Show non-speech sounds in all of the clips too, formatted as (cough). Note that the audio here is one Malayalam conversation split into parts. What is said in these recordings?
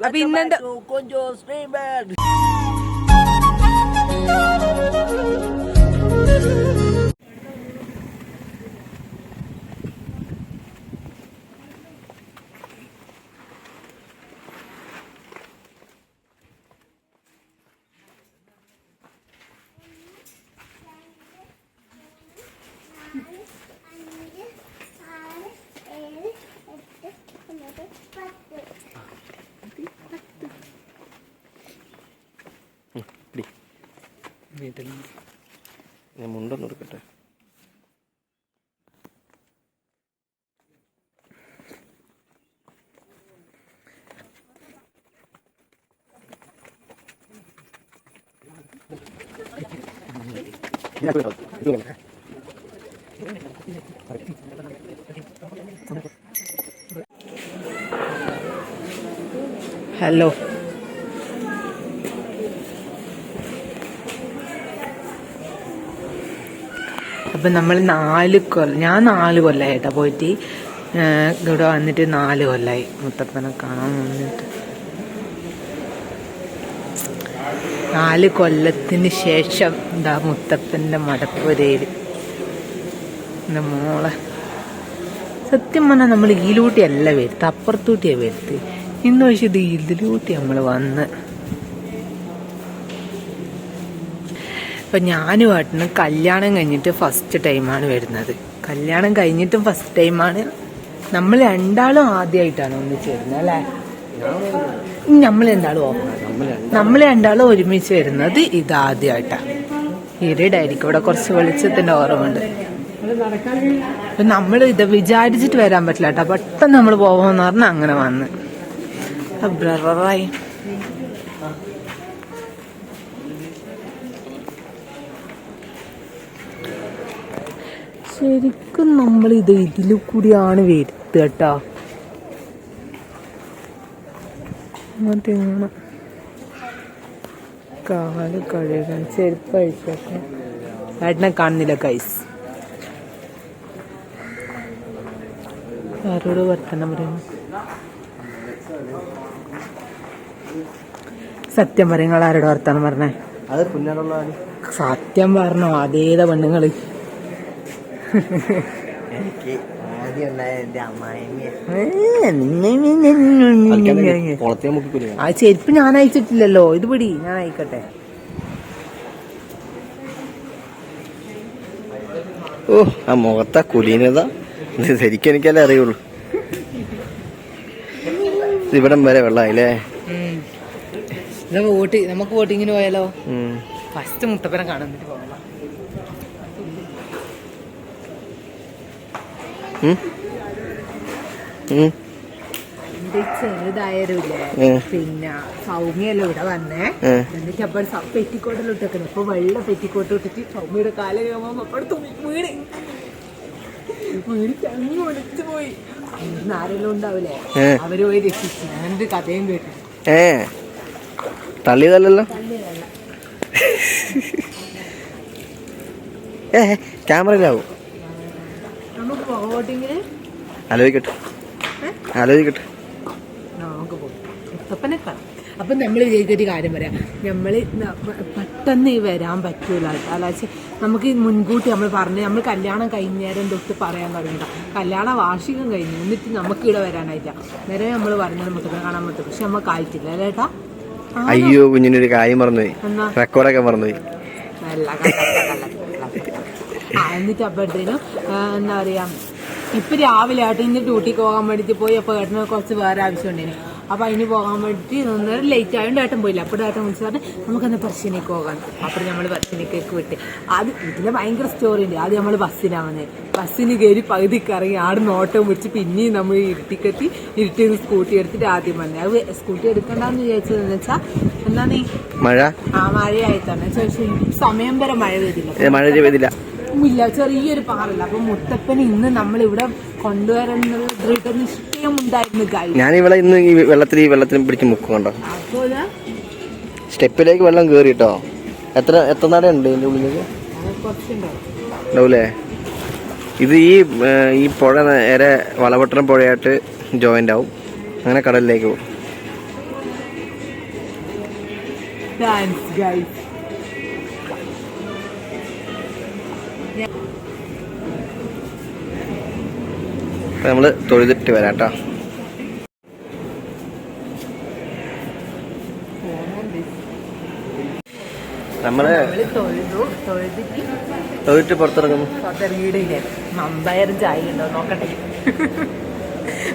അപ്പൊ ഇന്നെന്താ കൊഞ്ചോ സ്ട്രീമർ അഞ്ച് ഹലോ. അപ്പം നമ്മൾ നാല് കൊല്ലം ഞാൻ നാല് കൊല്ലമായിട്ടാ പോയിട്ട് ഇവിടെ വന്നിട്ട് നാല് കൊല്ലമായി മുത്തപ്പനെ കാണാൻ വന്നിട്ട്. നാല് കൊല്ലത്തിന് ശേഷം എന്താ മുത്തപ്പന്റെ മടപ്പുരയിൽ മോളെ. സത്യം പറഞ്ഞാൽ നമ്മൾ ഈലൂട്ടിയല്ല വരുത്ത് അപ്പുറത്തൂട്ടിയാണ് വരുത്ത്. ഇന്ന് പക്ഷെ ഇത് ഇതിലൂട്ടി നമ്മൾ വന്ന്. ഇപ്പം ഞാനും ആട്ടിന് കല്യാണം കഴിഞ്ഞിട്ട് ഫസ്റ്റ് ടൈമാണ് വരുന്നത്. കല്യാണം കഴിഞ്ഞിട്ടും ഫസ്റ്റ് ടൈമാണ് നമ്മൾ രണ്ടാളും ആദ്യമായിട്ടാണ് ഒന്ന് ചേരുന്നത് അല്ലേ? നമ്മൾ രണ്ടാളും നമ്മൾ രണ്ടാളും ഒരുമിച്ച് വരുന്നത് ഇതാദ്യമായിട്ടാ ആദ്യമായിട്ടാണ് ഇരുടായിരിക്കും ഇവിടെ കുറച്ച് വെളിച്ചത്തിന്റെ ഓർമ്മയുണ്ട്. നമ്മൾ ഇത് വിചാരിച്ചിട്ട് വരാൻ പറ്റില്ല കേട്ടോ. പെട്ടെന്ന് നമ്മൾ പോവാന്ന് പറഞ്ഞാൽ അങ്ങനെ വന്ന്. ബ്രറായി ശരിക്കും നമ്മൾ ഇത് ഇതിൽ കൂടിയാണ് വരുത്തുക കേട്ടോ. ഇങ്ങനെ കാൽ കഴുകാൻ ചെരുപ്പ് അഴിച്ചൊക്കെ. ഏട്ടനെ കാണുന്നില്ല കൈസ് ആരോട് വർത്തനം പറയുന്നു സത്യം പറയും നിങ്ങൾ ആരോട് വർത്തമാനം പറഞ്ഞേ? അത് സത്യം പറഞ്ഞോ അതേതാ പെണ്ണുങ്ങൾ? എനിക്ക് ആ ചെരുപ്പ് ഞാൻ അയച്ചിട്ടില്ലല്ലോ. ഇത് പിടി ഞാൻ അയക്കട്ടെ. ഓ ആ മുഖത്താ കുലീനത. ശരിക്കും എനിക്കല്ലേ അറിയുള്ളൂ. ഇവിടെ വരെ വെള്ളമായില്ലേ വോട്ട് നമുക്ക് വോട്ടിങ്ങിന് പോയാലോ? ഫസ്റ്റ് മുട്ടപ്പനം കാണാൻ വേണ്ടി പോകാം പിന്നെ സൗമ്യല്ലോ ഇവിടെ വന്നേ. എന്നിട്ട് അപ്പോൾ പെറ്റിക്കോട്ടെല്ലാം ഇട്ടേക്കുന്നത് അപ്പൊ വെള്ള പെറ്റിക്കോട്ട് ഇട്ടിട്ട് സൗമ്യയുടെ കാൽ കഴിയുമ്പോ അപ്പടുത്ത് വീണ്. വീണിട്ട് അങ്ങ് ഒളിച്ചു പോയി. ഇന്ന് ആരെല്ലാം ഉണ്ടാവില്ലേ? ഏ. അവർ പോയി രക്ഷിച്ചു. ഞാനൊരു കഥയും കേട്ടു. ഏ. തള്ളിയതല്ലല്ലോ? ഏ ക്യാമറയിലാവും. നമുക്ക് പോകോട്ടെങ്കിൽ ആലോചിക്കട്ടെ. ആലോചിക്കട്ടെ നമുക്ക് പോകും മുത്തപ്പനെ കാണാം. അപ്പം നമ്മൾ ചെയ്തൊരു കാര്യം പറയാം. നമ്മൾ പെട്ടെന്ന് വരാൻ പറ്റൂല അല്ലാച്ച് നമുക്ക് മുൻകൂട്ടി നമ്മൾ പറഞ്ഞ് നമ്മൾ കല്യാണം കഴിഞ്ഞേരം തൊട്ട് പറയാൻ തുടങ്ങണ്ട കല്യാണ വാർഷികം കഴിഞ്ഞു. എന്നിട്ട് നമുക്ക് ഇവിടെ വരാനായിട്ടാ നേരെ നമ്മൾ പറഞ്ഞത് നമുക്ക് കാണാൻ പറ്റും പക്ഷെ നമുക്ക് ആയിട്ടില്ല അല്ലേട്ടാ അയ്യോ കുഞ്ഞിനൊരു കാര്യം മറന്നുപോയി എന്നാ? റെക്കോർഡൊക്കെ മറന്നുപോയി. ആ എന്നിട്ട് അപ്പോഴത്തേനും എന്താ പറയാ ഇപ്പൊ രാവിലെ ആയിട്ട് ഇന്ന് ഡ്യൂട്ടി പോകാൻ വേണ്ടിട്ട് പോയി അപ്പൊ ഏട്ടന് കുറച്ച് വേറെ ആവശ്യം ഉണ്ടായിരുന്നു അപ്പൊ അതിന് പോകാൻ വേണ്ടിട്ട് ഒന്നര ലേറ്റ് ആയതുകൊണ്ട് ഏട്ടൻ പോയില്ല. അപ്പോൾ ഏട്ടൻ വിളിച്ചു പറഞ്ഞ് നമുക്കൊന്ന് പറശ്ശിനിക്ക് പോകാൻ അപ്പോൾ നമ്മൾ പറശ്ശിനിക്കേക്ക് വിട്ട്. അത് ഇതിന് ഭയങ്കര സ്റ്റോറി ഉണ്ട്. ആദ്യം നമ്മൾ ബസ്സിനാണ് വന്നത് ബസ്സിന് കയറി പകുതിക്ക് ഇറങ്ങി ആടെ നോട്ടം പിടിച്ച് പിന്നെയും നമ്മൾ ഇരുട്ടിക്കെത്തി ഇരുട്ടി സ്കൂട്ടി എടുത്തിട്ട് ആദ്യം വന്നത് അത് സ്കൂട്ടി എടുക്കണ്ടെന്ന് വിചാരിച്ചതെന്ന് വെച്ചാൽ എന്താ നീ? മഴ? ആ മഴയായിട്ടാണ്. ചോദിച്ചു സമയം വരെ മഴ പെയ്തില്ല. മഴ പെയ്തില്ല. ഇല്ല ചെറിയൊരു പാറല്ല അപ്പൊ മുത്തപ്പന് ഇന്ന് നമ്മൾ ഇവിടെ കൊണ്ടുവരുന്നത് ദൃഢനിശ്ചയം ഉണ്ടായിരുന്നു ഗൈഡ് ഞാൻ ഇവിടെ ഇന്ന് ഈ വെള്ളത്തിൽ ഈ വെള്ളത്തിൽ പിടിച്ച് മുക്കും കണ്ടോ? സ്റ്റെപ്പിലേക്ക് വെള്ളം കേറിട്ടോ എത്ര എത്ര നടയുണ്ട് ഇതിന്റെ ഉള്ളിലേക്ക് ഉണ്ടാവൂലേ? ഇത് ഈ ഈ പുഴ നേരെ വളപട്ടണം പുഴയായിട്ട് ജോയിന്റ് ആവും. അങ്ങനെ കടലിലേക്ക് പോകും. ഡാൻസ് ഗൈസ് നമ്മൾ തൊഴുതിട്ട് വരാം കേട്ടോ നമ്മൾ നമ്മൾ തൊഴുതു തൊഴുതിട്ട് പുറത്തിറങ്ങുന്നു. ചായ ഉണ്ടോ നോക്കട്ടെ.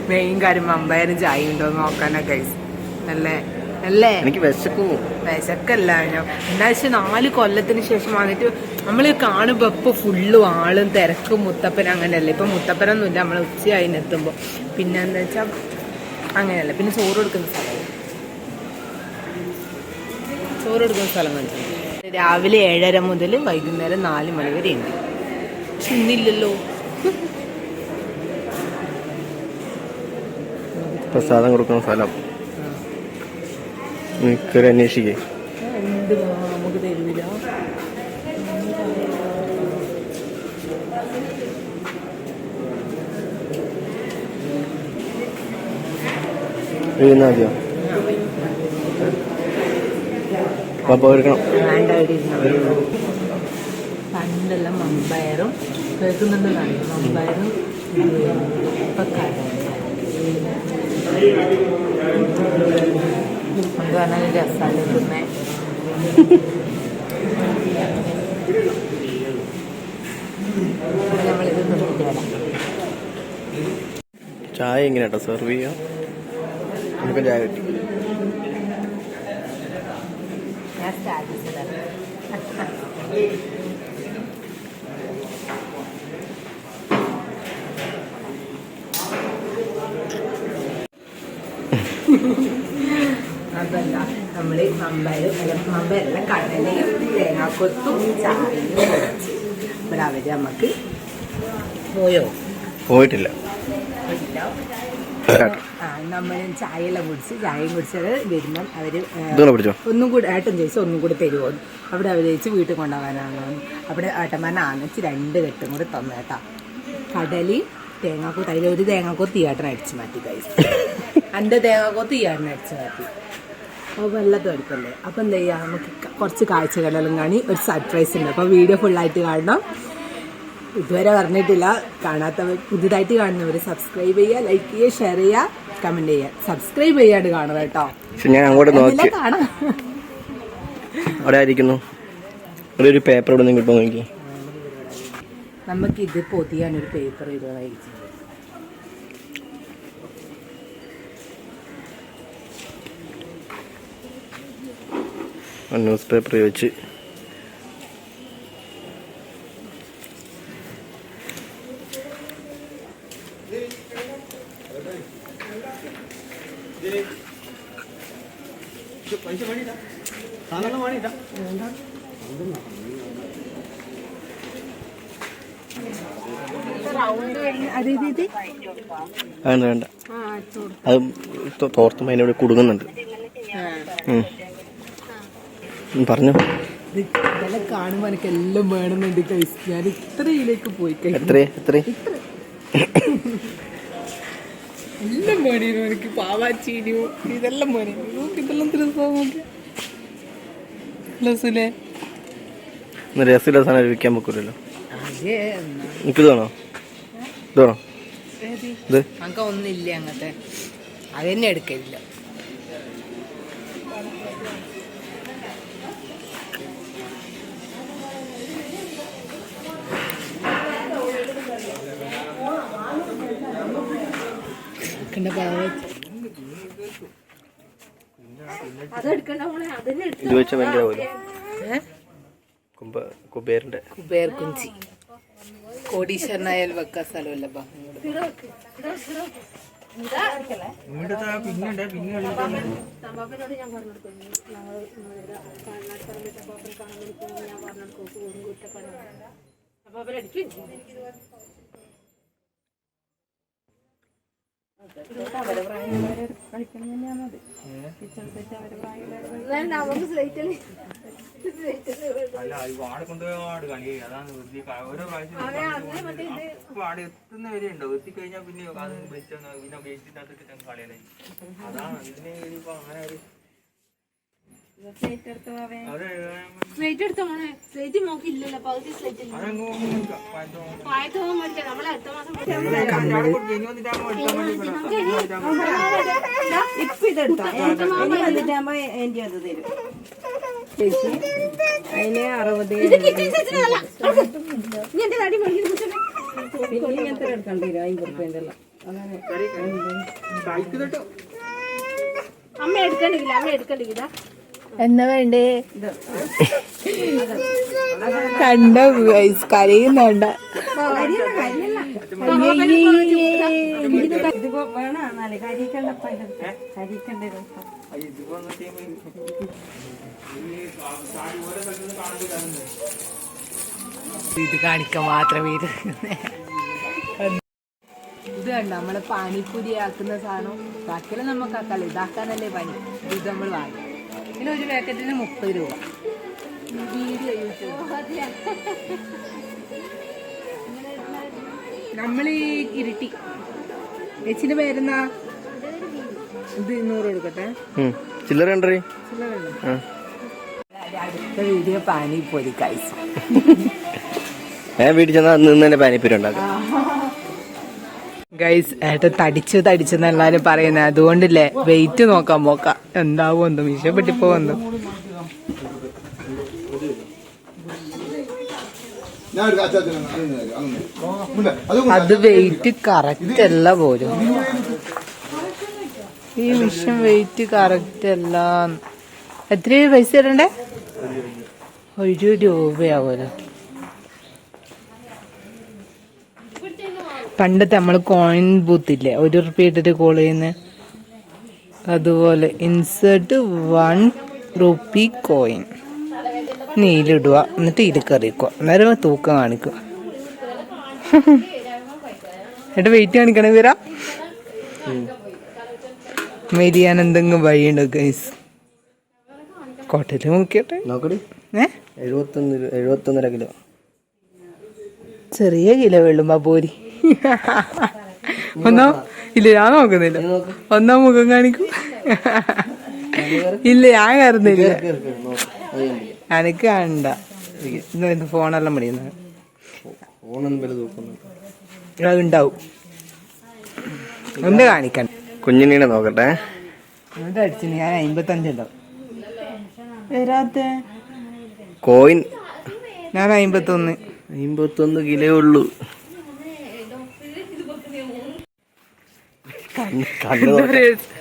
മെയിൻ കാര്യം മമ്പയറും ചായ ഉണ്ടോ നോക്കാനാ കൈസ് അല്ലേ അല്ലേ? എനിക്ക് വിശക്കൂ വിശക്കല്ല എന്താ വെച്ചാൽ നാല് കൊല്ലത്തിന് ശേഷം വന്നിട്ട് നമ്മൾ കാണുമ്പോ ഇപ്പൊ ഫുള്ളും ആളും തിരക്കും മുത്തപ്പൻ അങ്ങനെയല്ലേ? ഇപ്പൊ മുത്തപ്പനൊന്നുമില്ല. നമ്മൾ ഉച്ചയായി എത്തുമ്പോ. പിന്നെ എന്താ വെച്ചാ അങ്ങനെയല്ല? പിന്നെ ചോറ് കൊടുക്കുന്ന സ്ഥലം. ചോറ് കൊടുക്കുന്ന സ്ഥലം കാണിച്ചു രാവിലെ ഏഴര മുതൽ വൈകുന്നേരം നാല് മണി വരെ ഉണ്ട്. പക്ഷെ ഇന്നില്ലല്ലോ. പ്രസാദം കൊടുക്കുന്ന സ്ഥലം. കയറി അന്വേഷിക്കേ. നമുക്ക് തരുവില്ല എഴുതുന്ന മതിയോ? അപ്പൊ എടുക്കണം ഇരുന്നാ. പണ്ടെല്ലാം മമ്പയറും കേൾക്കുന്നുണ്ട് മമ്പയറും ഇപ്പൊ പറഞ്ഞാൽ രസമാണ് തിന്നേ നമ്മളിത് നിർത്തിട്ട് വരാം. ചായ എങ്ങനെയാട്ടോ സെർവ് ചെയ്യാം? നമുക്ക് ചായ കിട്ടി. ഞാൻ സ്റ്റാറ്റസ് തരാം അതല്ല നമ്മൾ മമ്പയർ മമ്പയറല്ല കടലയും തേങ്ങാക്കൊത്തും ചായയും ഇവിടെ അവർ നമുക്ക് പോയോ? പോയിട്ടില്ല. ആ നമ്മൾ ചായയെല്ലാം കുടിച്ച് ചായയും കുടിച്ചത് വരുമ്പം അവർ ഒന്നും കൂടി ഏട്ടൻ ചോദിച്ചു ഒന്നും കൂടി തരുമോ അവിടെ അവർ ചോദിച്ചു വീട്ടിൽ കൊണ്ടുപോകാനാണ്? അവിടെ ഏട്ടന്മാരെ ആനച്ച് രണ്ട് കെട്ടും കൂടി തന്നേട്ടാ കടലി തേങ്ങാക്കൊത്ത് അതിലൊരു ഒരു തേങ്ങാക്കൊത്ത് ഏട്ടൻ അടിച്ചു മാറ്റി കൈസ് എന്റെ (laughs) തേങ്ങാക്കൊത്ത് ഏട്ടൻ അടിച്ചു മാറ്റി. അപ്പോൾ വെള്ളത്തും എടുക്കല്ലേ അപ്പം എന്താ ചെയ്യുക നമുക്ക് കുറച്ച് കാഴ്ചകളെല്ലാം കാണി ഒരു സർപ്രൈസ് ഉണ്ട്. അപ്പോൾ വീഡിയോ ഫുള്ളായിട്ട് കാണണം. ഇതുവരെ പറഞ്ഞിട്ടില്ല. കാണാത്തവർ പുതുതായിട്ട് കാണുന്നവർ സബ്സ്ക്രൈബ് ചെയ്യുക ലൈക്ക് ചെയ്യുക ഷെയർ ചെയ്യുക കമന്റ് ചെയ്യുക. സബ്സ്ക്രൈബ് ചെയ്യാണ്ട് കാണുക കേട്ടോ. ഞാൻ അങ്ങോട്ട് നോക്കി. അവിടെ ആയിരിക്കുന്നു ഇവിടെ ഒരു പേപ്പർ ഇവിടെ നിന്ന് കിട്ടുമോ നോക്കി. നമുക്ക് ഇത് പൊതിയാൻ ഒരു പേപ്പർ ഇടുവായിരിക്കും ന്യൂസ് പേപ്പർ വെച്ച് വേണ്ട. വേണ്ട അത് തോ- തോർത്തുമ്പോൾ അതിനോട് കുടുങ്ങുന്നുണ്ട്. പറഞ്ഞോ. ഇതെല്ലാം കാണുമ്പോൾ എനിക്ക് എല്ലാം വേണമെന്നുണ്ട് കൈസ് ഞാൻ ഇത്രയിലേക്ക് പോയി എത്ര എത്ര എല്ലാം വേണിയിരുന്നു എനിക്ക്. പാവാച്ചീനിയോ ഇതെല്ലാം വേണിയിരുന്നു നോക്ക് ഇതെല്ലാം രസല്ലേ രസമില്ല സാധനം വിൽക്കാൻ എനിക്ക് ഒന്നില്ല അങ്ങനത്തെ അതെന്നെ എടുക്കലില്ല. കണ്ട പാവാച്ചി ഇത് ഭയങ്കര? കുമ്പ കുബേറിന്റെ കുബേർ കുഞ്ചി. കോടീശ്വരനായാൽ വെക്കാൻ സ്ഥലമല്ല ബാ. അല്ല വാട കൊണ്ടുപോയി അതാണ് പ്രാവശ്യം വാട് എത്തുന്ന വരെ ഉണ്ടോ? എത്തിക്കഴിഞ്ഞാൽ പിന്നെ അത് വെച്ച് പിന്നെ അതാണ് ഇതിനെ ഇപ്പൊ അങ്ങനെ ഒരു സ്ലേറ്റ് എടുത്തോ മോനെ? സ്ലേറ്റ് നോക്കില്ലല്ലോ പകുതി സ്ലേറ്റ്. പായത്ത് മേടിക്കാം നമ്മളെ അടുത്ത മാസം ഇപ്പൊ ഇതെടുത്തോ വന്നിട്ടാകുമ്പോ എന്റെ അത് തരും. ചേച്ചി അതിന് അറുപത് പിന്നെ ഇങ്ങനത്തെ എടുക്കണ്ടി അമ്പത് റുപ്യന്റെ അങ്ങനെ അമ്മ എടുക്കണ്ടില്ല അമ്മ എടുക്കണ്ടില്ല എന്നാ വേണ്ടേ? കണ്ട കരയുന്നുണ്ട. ഇത് കാണിക്കാൻ മാത്രമേ ഇത്. ഇത് കണ്ട? നമ്മൾ പാനിപ്പൂരി ആക്കുന്ന സാധനം. ബാക്കിയെല്ലാം നമുക്ക് ആക്കാല്ലോ ഇതാക്കാനല്ലേ പനി ഇത് നമ്മൾ വാങ്ങി. പിന്നെ ഒരു പാക്കറ്റിന് മുപ്പത് രൂപ. വീഡിയോ നമ്മൾ ഈ ഇരുട്ടി. ചേച്ചിന് പേരെന്നാ ഇത് ഇന്നൂറ് കൊടുക്കട്ടെ. ചില്ലറ ഉണ്ടേ അടുത്ത വീഡിയോ പാനിപ്പൊരി കഴിച്ചു (laughs) ഞാൻ വീട്ടിൽ ചെന്നാൽ നിന്ന് തന്നെ പാനിപ്പൊരി ഉണ്ടാക്കാം. ഗൈസ് ഏട്ടൻ തടിച്ചു തടിച്ചു എല്ലാരും പറയുന്നത്. അതുകൊണ്ടില്ലേ വെയിറ്റ് നോക്കാൻ പോക്ക. എന്താവും എന്തോ മീശപ്പെട്ടി പോകുന്നു അത് വെയിറ്റ് കറക്റ്റ് അല്ല പോലും. ഈ വിഷം വെയിറ്റ് കറക്റ്റ് അല്ല. എത്ര പൈസ തരണ്ടേ? ഒരു രൂപയാവുമല്ലോ പണ്ടത്തെ നമ്മൾ കോയിൻ ബൂത്ത് ഇല്ലേ? ഒരു റുപ്യ ഇട്ടിട്ട് കോൾ ചെയ്യുന്ന. അതുപോലെ ഇൻസേർട്ട് വൺ റുപ്പി കോയിൻ നീലിടുക എന്നിട്ട് ഇരിക്കറിയിക്കുക അന്നേരം തൂക്കം കാണിക്കുക എന്നിട്ട് വെയിറ്റ് കാണിക്കണം വീര. മെരിയാൻ എന്തെങ്കിലും വഴിയുണ്ടോ ഗൈസ് കോട്ടയിൽ ഏ? എഴുപത്തൊന്ന് എഴുപത്തൊന്നര കിലോ. ചെറിയ കിലോ വെള്ളുമ്പോ പോരി. (laughs) ഒന്നാ ഇല്ല ഞാൻ നോക്കുന്നില്ല. ഒന്നാം മുഖം കാണിക്കും. ഇല്ല ഞാൻ കയറുന്നില്ല. എനിക്ക് കണ്ട. ഇന്ന് ഫോണെല്ലാം മടിയുന്നത് ഉണ്ടാവും. എന്ത് കാണിക്കണ്ട കുഞ്ഞിനെ നോക്കട്ടെ. ഞാൻ അമ്പത്തഞ്ചുണ്ടാവും വരാത്ത? കോയിൻ. ഞാൻ അമ്പത്തൊന്ന്. അമ്പത്തൊന്ന് കിലേ ഉള്ളൂ കണ്ണ് കണ്ണ് എന്താ പറയാ,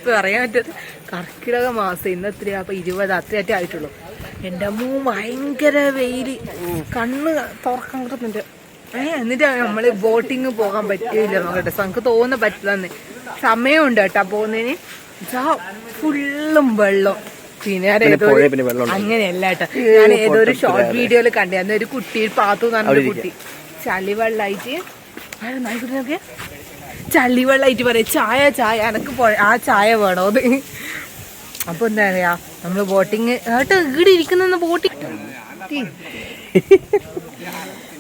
പറയാൻ പറ്റത് കർക്കിടക മാസം ഇന്ന് എത്രയാ അപ്പൊ ഇരുപത് അത്രയാറ്റേ ആയിട്ടുള്ളൂ. എന്റെ അമ്മൂ ഭയങ്കര വെയിൽ. കണ്ണ് തുറക്കാൻ കിട്ടുന്നുണ്ട് ഏ എന്നിട്ട് നമ്മൾ ബോട്ടിങ് പോകാൻ പറ്റില്ല നോക്കട്ടെ നമുക്ക് തോന്നുന്ന പറ്റില്ലെന്ന്. സമയമുണ്ട് കേട്ടാ പോകുന്നതിന്. ഫുള്ളും വെള്ളം. പിന്നെ? അങ്ങനെയല്ല കേട്ടോ. ഞാൻ ഏതോ ഒരു ഷോർട്ട് വീഡിയോയിൽ കണ്ടേ. അന്ന് ഒരു കുട്ടി പാത്തു എന്ന് പറഞ്ഞൊരു കുട്ടി. ചളി വെള്ളായിട്ട് ആരാ നോക്കിയേ ചളി വെള്ളായിട്ട് പറയാം. ചായ ചായ എനക്ക് ആ ചായ വേണോ അത് അപ്പൊ എന്താ പറയാ നമ്മൾ ബോട്ടിങ് ഏട്ടോ ഇവിടെ ഇരിക്കുന്ന ബോട്ടിങ്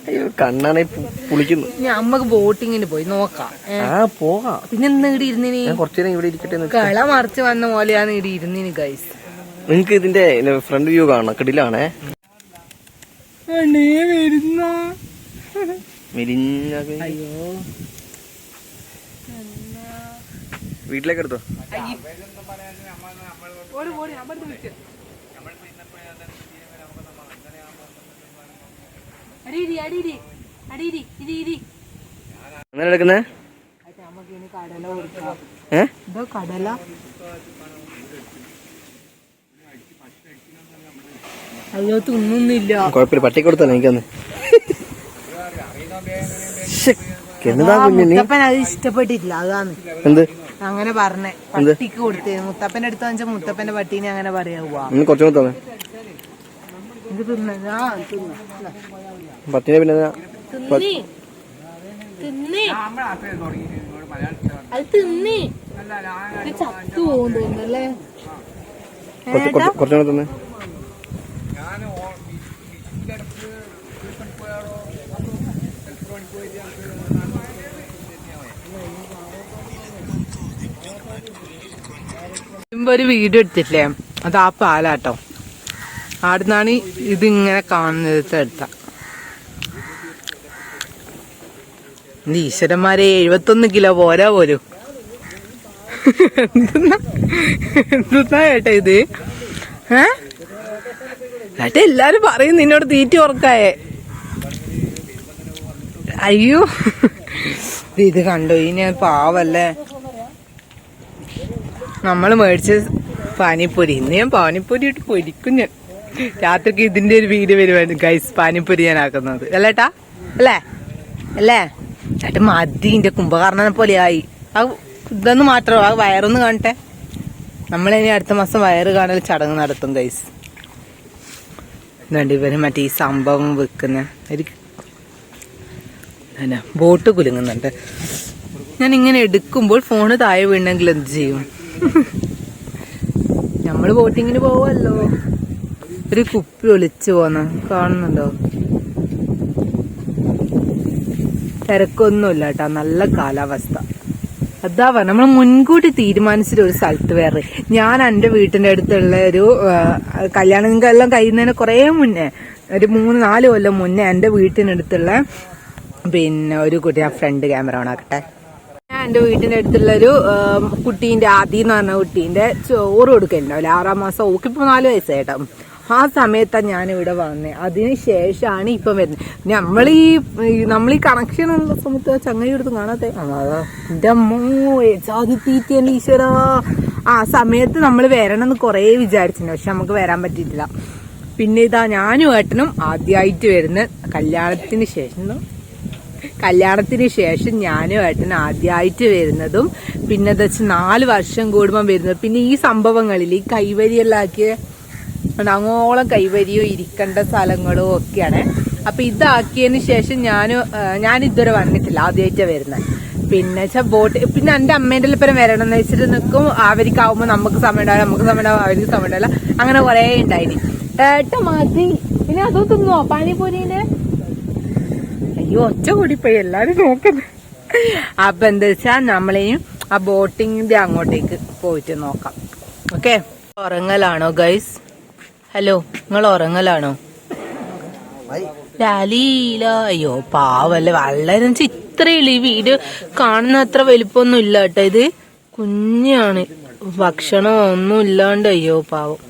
അയ്യോ കണ്ണാണെ പുളിക്കുന്നു. ബോട്ടിങ്ങിന് പോയി നോക്കാം. ആ പോകാം. പിന്നെ ഇന്ന് ഇവിടെ ഇരുന്നിനി? കുറച്ചു ഇവിടെ ഇരിക്കട്ടെ. കള മറിച്ച് വന്ന പോലെയാണ് ഇവിടെ ഇരുന്നിനി ഗൈസ് നിങ്ങക്ക് ഇതിന്റെ ഫ്രണ്ട് വ്യൂ കാണാം കിടിലാണേ. വരുന്ന. മെലിഞ്ഞ അയ്യോ. ഇരി ഇരി അങ്ങനെ എടുക്കുന്നേ? കടല അയ്യോ തിന്നുന്നില്ല കുഴപ്പമില്ല പട്ടിക്ക് കൊടുത്തല്ലോ എനിക്കൊന്ന്? എന്താ കുഞ്ഞി കുഞ്ഞിന് അത് ഇഷ്ടപ്പെട്ടിട്ടില്ല അതാണ്. എന്ത്? അങ്ങനെ പറഞ്ഞേ. പട്ടിക്ക് കൊടുത്തേ. മുത്തപ്പന്റെ അടുത്ത് വെച്ചാൽ മുത്തപ്പന്റെ പട്ടീനെ അങ്ങനെ പറയാവുക തിന്ന. പത്തിനെ പിന്നെ അത് തിന്നി. ചത്തു പോകും തോന്നുന്നല്ലേ കുറച്ച് കുറച്ച് കുറച്ചുകൂടെ തന്നെ. ഒരു വീഡിയോ എടുത്തിട്ടില്ലേ? അത് ആ പാലാട്ടോ. അവിടുന്നാണ് ഇതിങ്ങനെ കാണുന്നത് എടുത്ത. ഈശ്വരന്മാരെ എഴുപത്തൊന്ന് കിലോ പോരാ പോലും. എന്തെന്നാ? ചേട്ടാ ഇത്? ഏ? ചേട്ടാ എല്ലാരും പറയും നിന്നോട് തീറ്റി ഉറക്കായേ. അയ്യോ. ഇത് കണ്ടോ ഇനി പാവല്ലേ? നമ്മൾ മേടിച്ച പാനിപ്പൂരി. ഇന്ന് ഞാൻ പാനിപ്പൂരി ഇട്ട് പൊരിക്കും ഞാൻ. രാത്രിക്ക് ഇതിന്റെ ഒരു വീട് വരുമായിരുന്നു ഗൈസ് പാനിപ്പൂരി ഞാൻ ആക്കുന്നത്. അല്ലേട്ടാ അല്ലേ? അല്ലേ? ചേട്ടാ മതി എന്റെ കുംഭകർണനെ പോലെ ആയി ആ ഇതൊന്ന് മാത്രം ആ വയറൊന്ന് കാണട്ടെ. നമ്മളിനി അടുത്ത മാസം വയറ് കാണൽ ചടങ്ങ് നടത്തും ഗൈസ് എന്നിട്ട് ഇവർ മറ്റേ ഈ സംഭവം വെക്കുന്ന. ഒരു ബോട്ട് കുലുങ്ങുന്നുണ്ട്. ഞാൻ ഇങ്ങനെ എടുക്കുമ്പോൾ ഫോണ് താഴെ വീണെങ്കിൽ എന്ത് ചെയ്യും? (laughs) നമ്മൾ ബോട്ടിങ്ങിന് പോവല്ലോ. ഒരു കുപ്പി ഒളിച്ചു പോന്ന. കാണുന്നുണ്ടോ? തിരക്കൊന്നുമില്ല കേട്ടോ. നല്ല കാലാവസ്ഥ. അതാ പറഞ്ഞ നമ്മൾ മുൻകൂട്ടി തീരുമാനിച്ചിട്ട് ഒരു സ്ഥലത്ത് വേറെ. ഞാൻ എന്റെ വീട്ടിന്റെ അടുത്തുള്ള ഒരു കല്യാണം എല്ലാം കഴിയുന്നതിന് കുറേ മുന്നേ ഒരു മൂന്ന് നാല് കൊല്ലം മുന്നേ എന്റെ വീട്ടിനടുത്തുള്ള പിന്നെ ഒരു കുട്ടി ആ ഫ്രണ്ട് ക്യാമറ ഓണാക്കട്ടെ എന്റെ വീട്ടിന്റെ അടുത്തുള്ള ഒരു കുട്ടീന്റെ ആദി എന്ന് പറഞ്ഞ കുട്ടീന്റെ ചോറ് കൊടുക്കലുണ്ടാവില്ല ആറാം മാസം ഓക്കിപ്പോ നാല് വയസ്സായിട്ടോ ആ സമയത്താണ് ഇവിടെ വന്നത് അതിന് ശേഷമാണ് ഇപ്പം വരുന്നത്. നമ്മൾ ഈ കണക്ഷൻ ഉള്ള സമയത്ത് ആ ചങ്ങായി എടുത്ത് കാണാത്തെ. അതാ എന്റെ അമ്മോ ഈശ്വരാ. ആ സമയത്ത് നമ്മൾ വരണം എന്ന് കുറേ വിചാരിച്ചിട്ടുണ്ട്. പക്ഷെ നമുക്ക് വരാൻ പറ്റിയിട്ടില്ല. പിന്നെ ഇതാ ഞാനും ഏട്ടനും ആദ്യമായിട്ട് വരുന്ന കല്യാണത്തിന് ശേഷം. കല്യാണത്തിന് ശേഷം ഞാനും ഏട്ടൻ ആദ്യമായിട്ട് വരുന്നതും പിന്നെ എന്താ വെച്ചാൽ നാല് വർഷം കൂടുമ്പോൾ വരുന്നത്. പിന്നെ ഈ സംഭവങ്ങളിൽ ഈ കൈവരിയെല്ലാം ആക്കിയ അങ്ങോളം കൈവരിയോ ഇരിക്കേണ്ട സ്ഥലങ്ങളോ ഒക്കെയാണ്. അപ്പൊ ഇതാക്കിയതിന് ശേഷം ഞാനും ഞാൻ ഇതുവരെ വന്നിട്ടില്ല. ആദ്യമായിട്ടാണ് വരുന്നത് പിന്നെ വെച്ചാൽ ബോട്ട് പിന്നെ എന്റെ അമ്മേന്റെ ഒപ്പം വരണം എന്ന് വെച്ചിട്ട് നിൽക്കും അവർക്കാവുമ്പോൾ നമുക്ക് സമയം ഉണ്ടാവില്ല നമുക്ക് സമയം ഉണ്ടാവും അവർക്ക് സമയം ഉണ്ടാവില്ല. അങ്ങനെ കുറേ ഉണ്ടായിന്. ഏട്ട മാറ്റി പിന്നെ അതോ തിന്നോ? പാനിപൂരിനെ അയ്യോ ഒച്ച കൂടിപ്പോയി എല്ലാരും നോക്കുന്നു. അപ്പൊ എന്താ വെച്ചാ നമ്മളെയും ആ ബോട്ടിങ്ങിന്റെ അങ്ങോട്ടേക്ക് പോയിട്ട് നോക്കാം. ഓക്കെ? ഉറങ്ങലാണോ ഗൈസ് ഹലോ നിങ്ങൾ ഉറങ്ങലാണോ? ലാലീല അയ്യോ പാവല്ലേ വളരെ ഇത്രയുള്ളൂ ഈ വീട്. കാണുന്ന അത്ര വലിപ്പമൊന്നും ഇല്ല കേട്ടോ ഇത്. കുഞ്ഞാണ്. ഭക്ഷണം ഒന്നും ഇല്ലാണ്ട് അയ്യോ പാവം.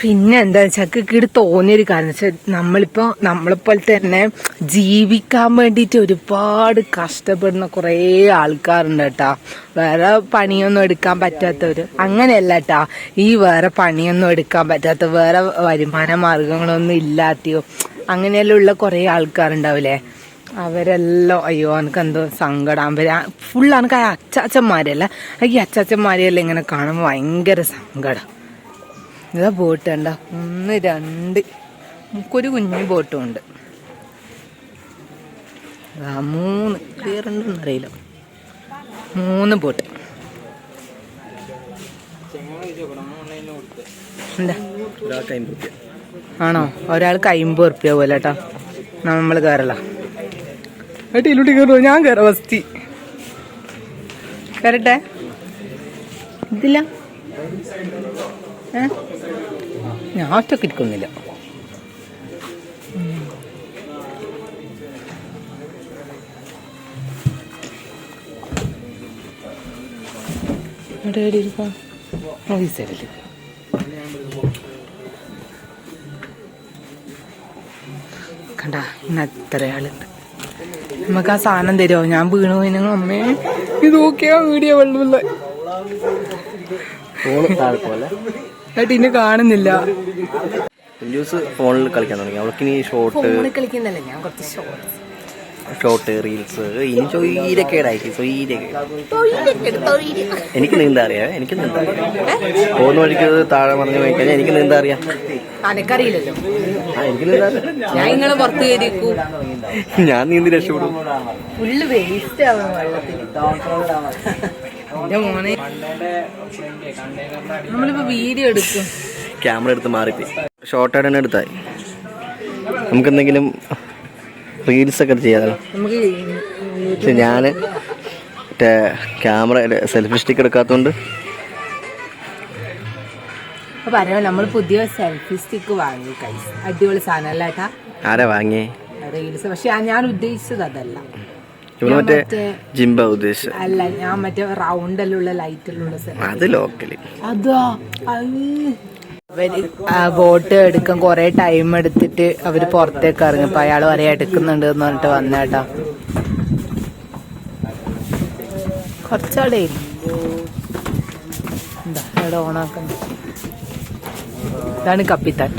പിന്നെ എന്താ വെച്ചാൽ കിട് തോന്നിയൊരു കാരണം വെച്ചാൽ നമ്മളിപ്പോ നമ്മളെപ്പോലെ തന്നെ ജീവിക്കാൻ വേണ്ടിയിട്ട് ഒരുപാട് കഷ്ടപ്പെടുന്ന കുറേ ആൾക്കാരുണ്ട് കേട്ടാ. വേറെ പണിയൊന്നും എടുക്കാൻ പറ്റാത്തവർ അങ്ങനെയല്ല കേട്ടാ ഈ വേറെ പണിയൊന്നും എടുക്കാൻ പറ്റാത്ത വേറെ വരുമാന മാർഗങ്ങളൊന്നും ഇല്ലാത്തയോ അങ്ങനെയെല്ലാം ഉള്ള കുറേ ആൾക്കാരുണ്ടാവില്ലേ? അവരെല്ലാം അയ്യോ എനിക്ക് എന്തോ സങ്കടം. അവർ ഫുൾ എനിക്ക് അച്ചാച്ചന്മാരല്ല? ഈ അച്ചാച്ചന്മാരെല്ലാം ഇങ്ങനെ കാണുമ്പോൾ ഭയങ്കര സങ്കടം. ഇതാ ബോട്ട് കണ്ട? ഒന്ന് രണ്ട്. നമുക്കൊരു കുഞ്ഞു ബോട്ടും ഉണ്ട്. മൂന്ന്. ക്ലിയർ ഉണ്ടെന്ന് അറിയില്ല. മൂന്ന് ബോട്ട് ആണോ? ഒരാൾക്ക് അമ്പത് ഉറുപ്പ്യ പോലെ കേട്ടോ. നമ്മൾ കയറല ഏട്ടിയിലോട്ട് കയറുമോ ഞാൻ കയറാം വസ്തി കയറട്ടെ ഇതില്ല ഏ? ഞാൻ ഇരിക്കുന്നില്ല. കണ്ട ഇന്ന് എത്ര ആളുണ്ട്. നമുക്ക് ആ സാധനം തരുമോ ഞാൻ വീണു പോയിനെങ്കിൽ അമ്മേ. ഇത് നോക്കിയാ വീഡിയോ വെള്ളമില്ല ഏട്ടാ ഇന്നെ കാണുന്നില്ല. ജ്യൂസ് ഫോണിൽ കളിക്കാൻ തുടങ്ങി. അവൾക്ക് ഇനി ഷോർട്ട് ഫോണിൽ കളിക്കുന്നല്ലേ ഞാൻ കുറച്ച് ഷോർട്സ് ഷോർട്ട് റീൽസ് ഇനി ചൊയ്യിരക്കേടായി ചൊയ്യിരക്കേട് എനിക്ക് നീന്താ അറിയാം എനിക്ക് നീന്താ അറിയാം. പോകുന്ന വഴിക്ക് താഴെ മറിഞ്ഞു പോയി കഴിഞ്ഞാൽ എനിക്ക് നീന്താ അറിയാം. അനക്കറിയില്ലല്ലോ. ആ എനിക്ക് നീന്താ ഞാൻ നിങ്ങളെ പുറത്ത് കയറിക്കൂ ഞാൻ നീന്തി രക്ഷപ്പെടും. ഫുള്ള് വേസ്റ്റ് ആവണം വെള്ളത്തിൽ എന്റെ മോനെ. നമ്മളിപ്പോ വീഡിയോ എടുക്കും. ക്യാമറ എടുത്ത് മാറിപ്പോയി. ഷോർട്ട് ആയിട്ട് തന്നെ എടുത്തായി. നമുക്ക് എന്തെങ്കിലും റീൽസ് ഒക്കെ ചെയ്യാമല്ലോ നമുക്ക് പക്ഷെ ഞാൻ മറ്റേ ക്യാമറ സെൽഫി സ്റ്റിക്ക് എടുക്കാത്തതുകൊണ്ട് പറയാം നമ്മൾ പുതിയ സെൽഫി സ്റ്റിക്ക് വാങ്ങി അടിപൊളി സാധനം അല്ല ഏട്ടാ? ആരാ വാങ്ങിയേ? റീൽസ് പക്ഷെ ഞാൻ ഉദ്ദേശിച്ചത് അതല്ല. മറ്റേ ജിംബ അല്ല ഞാൻ മറ്റേ റൗണ്ടിലുള്ള ലൈറ്റിലുള്ള അത് ലോക്കൽ അതാ അവർ ബോട്ട് എടുക്കാൻ കൊറേ ടൈം എടുത്തിട്ട് അവർ പുറത്തേക്ക് ഇറങ്ങിയപ്പോ അയാൾ വരെ എടുക്കുന്നുണ്ട് എന്ന് പറഞ്ഞിട്ട് വന്നേട്ടാ കുറച്ചാളേ എന്താ ഇവിടെ ഓണാക്കുന്നു ഇതാണ് കപ്പിത്താൻ.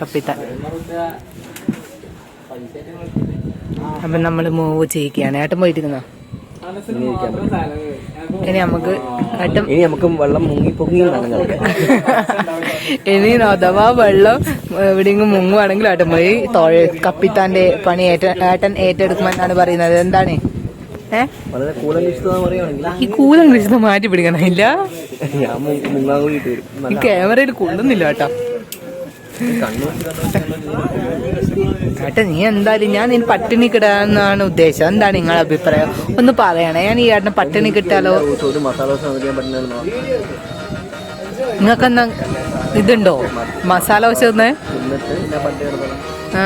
കപ്പിത്താൻ. അപ്പൊ നമ്മൾ മൂവ് ചെയ്യിക്കുകയാണ്. ഏട്ടൻ പോയിട്ടിരുന്നോ ഇനി നമുക്ക് ഏട്ടൻ ഇനി നമുക്ക് വെള്ളം മുങ്ങി പൊങ്ങി ഇനി അഥവാ വെള്ളം എവിടെയെങ്കിലും മുങ്ങുവാണെങ്കിൽ ഏട്ടൻ പോയി തോഴ കപ്പിത്താന്റെ പണി ഏറ്റ ഏട്ടൻ ഏറ്റെടുക്കുമെന്നാണ് പറയുന്നത്. എന്താണ്? ഈ കൂലം കൃഷി മാറ്റി പിടിക്കണില്ല ഈ ക്യാമറയിൽ കൊള്ളുന്നില്ല കേട്ടോ ഏട്ടാ നീ എന്തായാലും ഞാൻ നിന് പട്ടിണി കിടാന്നാണ് ഉദ്ദേശം. എന്താണ് നിങ്ങളുടെ അഭിപ്രായം? ഒന്ന് പറയണേ. ഞാൻ ഈ ഏട്ടനെ പട്ടിണി കിട്ടാലോ? നിങ്ങൾക്ക് എന്താ ഇതുണ്ടോ? മസാല ദോശ ഒന്ന്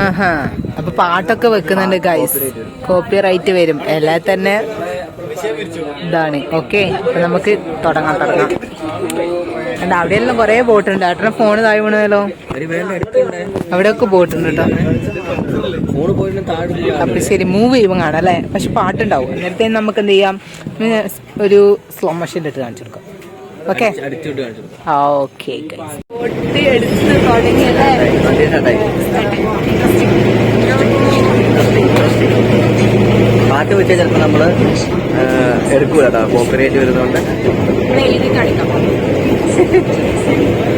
ആഹാ. അപ്പൊ പാട്ടൊക്കെ വെക്കുന്നുണ്ട് ഗൈസ് കോപ്പി റൈറ്റ് വരും. എല്ലാ തന്നെ ഇതാണ് ഓക്കെ നമുക്ക് തുടങ്ങാം തുടങ്ങാം. എന്താ കുറെ ബോട്ട് ഉണ്ട് ഏട്ടനെ ഫോൺ താഴെ വീണല്ലോ അവിടെയൊക്കെ ബോട്ട് ഉണ്ട് കേട്ടോ അപ്പൊ ശരി മൂവ് ചെയ്യുമ്പോൾ കാണാം അല്ലേ? പക്ഷെ പാട്ടുണ്ടാവും. നേരത്തെ നമുക്ക് എന്ത് ചെയ്യാം? ഒരു സ്ലോ മെഷീൻ ഇട്ട് കാണിച്ചു കൊടുക്കാം. ഓക്കെ ഓക്കെ എടുത്ത് തുടങ്ങിയല്ലേ പാട്ട് വെച്ചാൽ ചിലപ്പോൾ നമ്മൾ എടുക്കൂല കോപ്പറേറ്റ് വരുന്നതുകൊണ്ട്. すいません。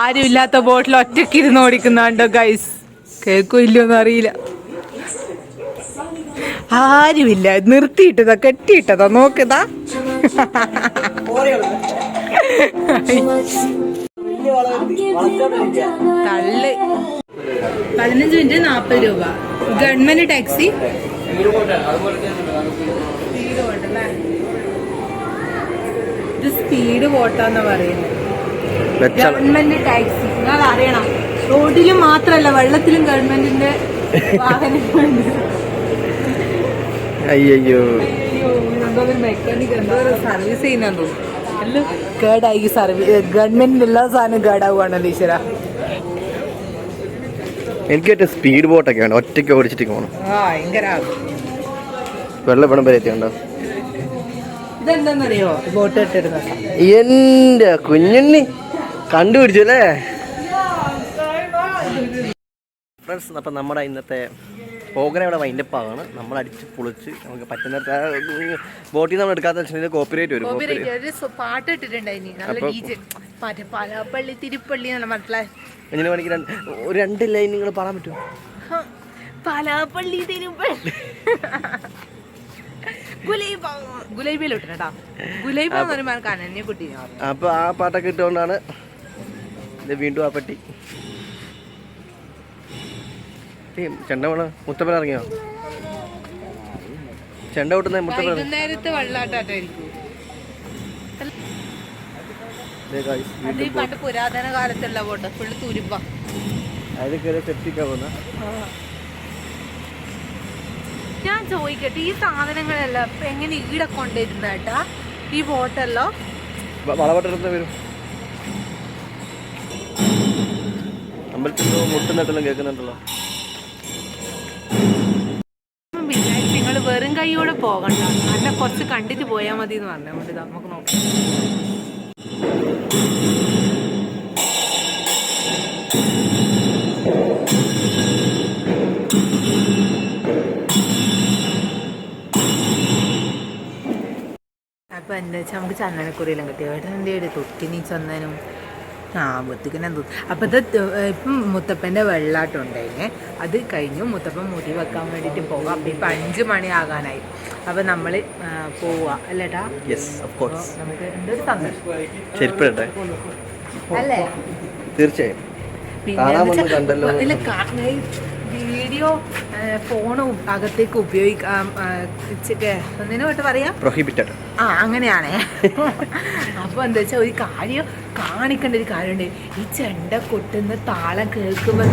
ആരുമില്ലാത്ത ബോട്ടിൽ ഒറ്റയ്ക്ക് ഇരുന്ന് ഓടിക്കുന്നുണ്ടോ ഗൈസ് കേൾക്കോ ഇല്ലയോന്ന് അറിയില്ല. ആരുമില്ല. നിർത്തിയിട്ടതാ കെട്ടിയിട്ടതാ നോക്കതാ തള്ള്. പതിനഞ്ച് മിനിറ്റ് നാപ്പത് രൂപ. Government taxi. സ്പീഡ് ബോട്ടാന്ന് പറയുന്നത് ഗവൺമെന്റ് ടാക്സി. നിങ്ങൾ അറിയണം റോഡിലും മാത്രല്ല വെള്ളത്തിലും ഗവൺമെന്റിന്റെ വാഹനങ്ങളുണ്ട്. അയ്യോ മെക്കാനിക് എന്തോ സർവീസ് ചെയ്യുന്ന എല്ലാം കേടായി സർവീസ് ഗവൺമെന്റിന്റെ എല്ലാ സാധനവും കേടാവുകയാണല്ലോ ഈശ്വര. എനിക്ക് പറ്റിയ സ്പീഡ് ബോട്ടൊക്കെ വേണം. ഒറ്റയ്ക്ക് ഓടിച്ചിട്ട് പോകണം വെള്ളം ഇവിടം വരെ എത്തിയുണ്ടോ? ഇതെന്താന്നറിയോ? ബോട്ട് ഇട്ടിടുന്ന എന്റെ കുഞ്ഞുണ്ണി. കണ്ടുപിടിച്ചു അല്ലേ ഫ്രണ്ട്സ് അപ്പം നമ്മുടെ ഇന്നത്തെ പ്രോഗ്രാം ഇവിടെ വൈൻഡപ്പാണ്. നമ്മൾ അടിച്ച് പൊളിച്ച് നമുക്ക് പറ്റുന്ന ബോട്ടിൽ നമ്മൾ എടുക്കാത്ത വെച്ചാൽ കോപ്പിറേറ്റ് വരും പാട്ട് അപ്പൊ- മറ്റേ പലാപ്പള്ളി തിരുപ്പള്ളി എങ്ങനെ വേണമെങ്കിൽ രണ്ട് ഒരു രണ്ട് ലൈൻ നിങ്ങൾ പറയാൻ പറ്റുമോ? പലാപ്പള്ളി തിരുപ്പള്ളി. അപ്പോൾ ആ പാട്ടൊക്കെ ഇട്ടുകൊണ്ടാണ് ഇത് വീണ്ടും ആ പട്ടി. ചെണ്ട വേണോ? മുത്തപ്പൻ ഇറങ്ങിയോ? ചെണ്ട കൂട്ടുന്ന മുത്തപ്പൻ പണ്ട് പുരാതന കാലത്തുള്ള പോട്ടെ ഫുള്ള് തുരുമ്പ. അതിൽ കയറി സെപ്റ്റിക്കാ പോകുന്ന. ഞാൻ ചോദിക്കട്ടെ ഈ സാധനങ്ങളെല്ലാം എങ്ങനെ ഈടെ കൊണ്ടിരുന്ന കേട്ടാ ഈ ബോട്ടെല്ലോ വളവട്ടെടുത്ത് വരും. അമ്പലത്തിൽ മുട്ടുന്നിട്ടെല്ലാം കേൾക്കുന്നുണ്ടല്ലോ. നിങ്ങൾ വെറും കൈയോടെ പോകണ്ട. അല്ല കുറച്ച് കണ്ടിട്ട് പോയാൽ മതി. എന്ന് നമുക്ക് നോക്കാം. അപ്പൊ എന്താ വെച്ചാൽ നമുക്ക് ചന്ദനക്കുറിയെല്ലാം കിട്ടി. ഏട്ടൻ തൊട്ടി നീ ചന്ദനം. ആ മുത്തിക്കനെ അപ്പം ഇത് ഇപ്പം മുത്തപ്പന്റെ വെള്ളാട്ടം അത് കഴിഞ്ഞു മുത്തപ്പൻ മുടി വെക്കാൻ വേണ്ടിയിട്ട് പോകാം അപ്പം ഇപ്പം അഞ്ച് മണി ആകാനായി നമ്മൾ പോവുക അല്ലേട്ടാ? യെസ് ഓഫ് കോഴ്സ് നമുക്ക് എന്തൊരു സന്തോഷം. അല്ലേ? തീർച്ചയായും. പിന്നെ. ഇല്ല വീഡിയോ ഫോണും അകത്തേക്ക് ഉപയോഗിക്കാം ഒന്നിനോട്ട് പറയാം. പ്രൊഹിബിറ്റഡ് ആ അങ്ങനെയാണേ. അപ്പൊ എന്താ വെച്ചാൽ ഒരു കാര്യം കാണിക്കേണ്ട ഒരു കാര്യമുണ്ട്. ഈ ചെണ്ട കൊട്ടുന്ന താളം കേൾക്കുമ്പോ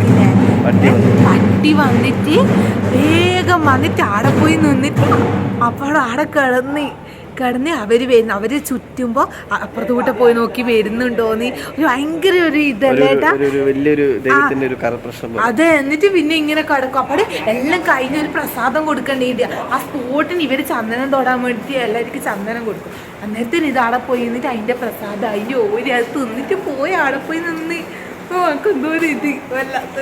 പട്ടി വന്നു. പട്ടി വന്നിട്ട് വേഗം വന്നിട്ട് ആടെ പോയി നിന്നിട്ട് അപ്പോൾ ആടെ കിടന്ന് കിടന്ന് അവർ വരുന്നു അവർ ചുറ്റുമ്പോൾ അപ്പുറത്തോട്ട് പോയി നോക്കി വരുന്നുണ്ടോന്ന് ഒരു ഭയങ്കര ഒരു ഇതല്ലേട്ടാ അതെ എന്നിട്ട് പിന്നെ ഇങ്ങനെ കടക്കും. അപ്പടെ എല്ലാം കഴിഞ്ഞ ഒരു പ്രസാദം കൊടുക്കേണ്ടി ആ സ്പോട്ടിന് ഇവർ ചന്ദനം തൊടാൻ വേണ്ടി എല്ലാവർക്കും ചന്ദനം കൊടുക്കും. അന്നേരത്തെ ഒരു ഇത് പോയി നിന്നിട്ട് അതിന്റെ പ്രസാദം അതിന്റെ ഓരി അത് തിന്നിട്ട് പോയി ആടെ പോയി നിന്ന്. ഓ എനിക്ക് എന്തോ ഒരു ഇത് വല്ലാത്ത.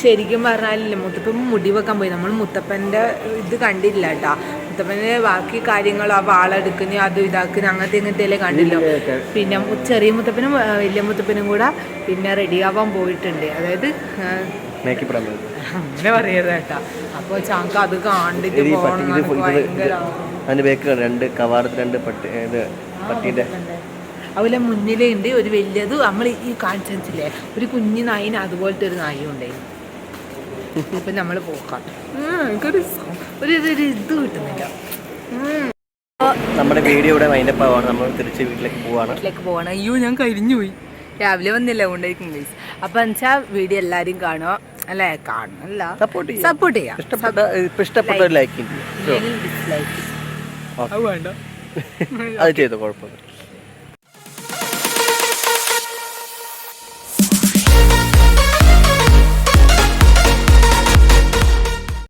ശരിക്കും പറഞ്ഞാലില്ല മുത്തപ്പൻ മുടി വെക്കാൻ പോയി. നമ്മൾ മുത്തപ്പന്റെ ഇത് കണ്ടില്ല കേട്ടാ. മുത്തപ്പന്റെ ബാക്കി കാര്യങ്ങൾ ആ വാളെടുക്കുന്ന അതും ഇതാക്കുന്ന അങ്ങനത്തെ ഇങ്ങനത്തെ കണ്ടില്ല. പിന്നെ ചെറിയ മുത്തപ്പനും വലിയ മുത്തപ്പനും കൂടെ പിന്നെ റെഡിയാവാൻ പോയിട്ടുണ്ട്. അതായത്. അങ്ങനെ പറയരുത് കേട്ടാ. അപ്പൊ ചാങ്ക അത് കാണിട്ട് പോകണം ഭയങ്കര അതിന്റെ ബേക്ക് രണ്ട് കവാടത്തിൽ രണ്ട് പട്ടി ഇത് മുന്നിലേ ഉണ്ട് മുന്നിലുണ്ട് ഒരു വലിയത്. നമ്മൾ ഈ കാണിച്ചില്ലേ ഒരു കുഞ്ഞു നായിന് അതുപോലത്തെ ഒരു നായും ഉണ്ടായിരുന്നു അപ്പൊ നമ്മൾ പോക്കാം. എനിക്കൊരു ഒരു ഇതൊരു ഇത് കിട്ടുന്നില്ല. നമ്മുടെ വീഡിയോ ഇവിടെ വൈൻഡപ്പ് ആവാണ്. നമ്മൾ തിരിച്ച് വീട്ടിലേക്ക് പോവാണ്. വീട്ടിലേക്ക് പോവാണ്. അയ്യോ ഞാൻ കഴിഞ്ഞു പോയി രാവിലെ വന്നില്ല കൊണ്ടായിരിക്കും ഗൈസ് അപ്പൊ വെച്ചാൽ വീഡിയോ എല്ലാരും കാണുക. അല്ലേ? കാണുന്നല്ല. സപ്പോർട്ട് ചെയ്യാം. സപ്പോർട്ട് ചെയ്യാം. ഇഷ്ടപ്പെട്ട ഇഷ്ടപ്പെട്ട ലൈക്ക്. അത് വേണ്ട. (laughs) അത് ചെയ്തോ കുഴപ്പമില്ല.